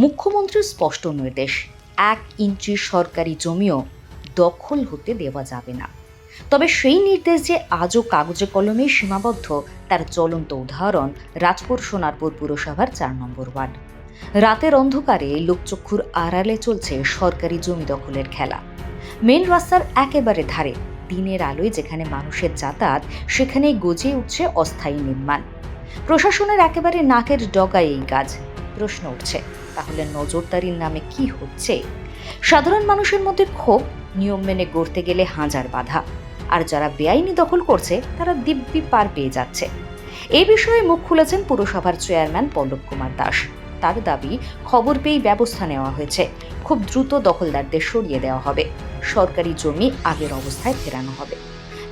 মুখ্যমন্ত্রীর স্পষ্ট নির্দেশ, এক ইঞ্চি সরকারি জমিও দখল হতে দেওয়া যাবে না। তবে সেই নির্দেশ যে আজও কাগজে কলমে সীমাবদ্ধ, তার চলন্ত উদাহরণ রাজপুর সোনারপুর পুরসভার চার নম্বর ওয়ার্ড। রাতের অন্ধকারে লোকচক্ষুর আড়ালে চলছে সরকারি জমি দখলের খেলা। মেন রাস্তার একেবারে ধারে, দিনের আলোয় যেখানে মানুষের যাতায়াত, সেখানেই গজিয়ে উঠছে অস্থায়ী নির্মাণ। প্রশাসনের একেবারে নাকের ডগায় এই কাজ। প্রশ্ন উঠছে, তাহলে নজরদারির নামে কি হচ্ছে? সাধারণ মানুষের মধ্যে ক্ষোভ নিয়ম মেনে গড়তে গেলে হাজার বাধা। আর যারা বেআইনি দখল করছে, তারা দিব্যি পার পেয়ে যাচ্ছে। এই বিষয়ে মুখ খুলেছেন পুরসভার চেয়ারম্যান পল্লব কুমার দাস। তার দাবি, খবর পেয়েই ব্যবস্থা নেওয়া হয়েছে। খুব দ্রুত দখলদারদের সরিয়ে দেওয়া হবে। সরকারি জমি আগের অবস্থায় ফেরানো হবে।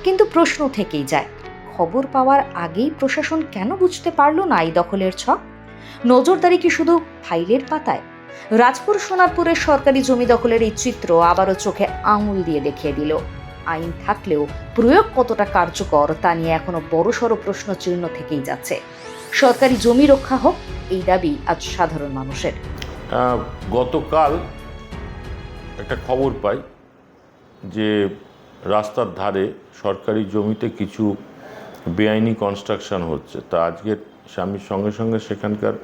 কিন্তু প্রশ্ন থেকেই যায়, খবর পাওয়ার আগেই প্রশাসন কেন বুঝতে পারল না এই দখলের ছক? নজরদারি কি শুধু ফাইলের পাতায়? রাজপুর সোনারপুরের সরকারি জমি দখলের এই চিত্র আবারও চোখে আঙুল দিয়ে দেখিয়ে দিল। আইন থাকলেও প্রয়োগ কতটা কার্যকর তা নিয়ে এখনও বড়সড় প্রশ্ন চিহ্ন থেকেই যাচ্ছে। সরকারি জমি রক্ষা হোক, এই দাবি আজ সাধারণ মানুষের। গতকাল একটা খবর পাই যে রাস্তার ধারে সরকারি জমিতে কিছু বেআইনি কনস্ট্রাকশন হচ্ছে। তা আজকে স্বামীর সঙ্গে সঙ্গে সেখানকার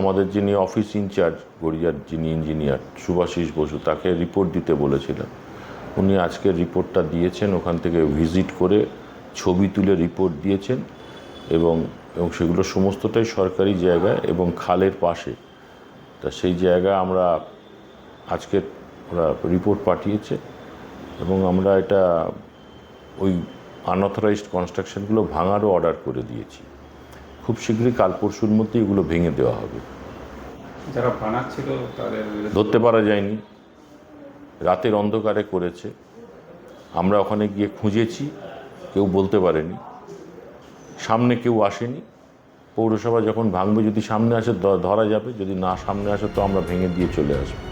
আমাদের যিনি অফিস ইনচার্জ গড়িয়ার যিনি ইঞ্জিনিয়ার সুভাষিস বসু, তাকে রিপোর্ট দিতে বলেছিলেন। উনি আজকে রিপোর্টটা দিয়েছেন, ওখান থেকে ভিজিট করে ছবি তুলে রিপোর্ট দিয়েছেন এবং এবং সেগুলো সমস্তটাই সরকারি জায়গা এবং খালের পাশে। তা সেই জায়গা আমরা আজকে ওরা রিপোর্ট পাঠিয়েছে এবং আমরা এটা ওই আনঅথরাইজড কনস্ট্রাকশনগুলো ভাঙারও অর্ডার করে দিয়েছি। খুব শীঘ্রই কাল পরশুর মধ্যে এগুলো ভেঙে দেওয়া হবে। যারা বানাচ্ছিল তাদের ধরতে পারা যায়নি। রাতের অন্ধকারে করেছে। আমরা ওখানে গিয়ে খুঁজেছি কেউ বলতে পারেনি। সামনে কেউ আসেনি। পৌরসভা যখন ভাঙবে যদি সামনে আসে ধরা যাবে। যদি না সামনে আসে তো আমরা ভেঙে দিয়ে চলে আসব।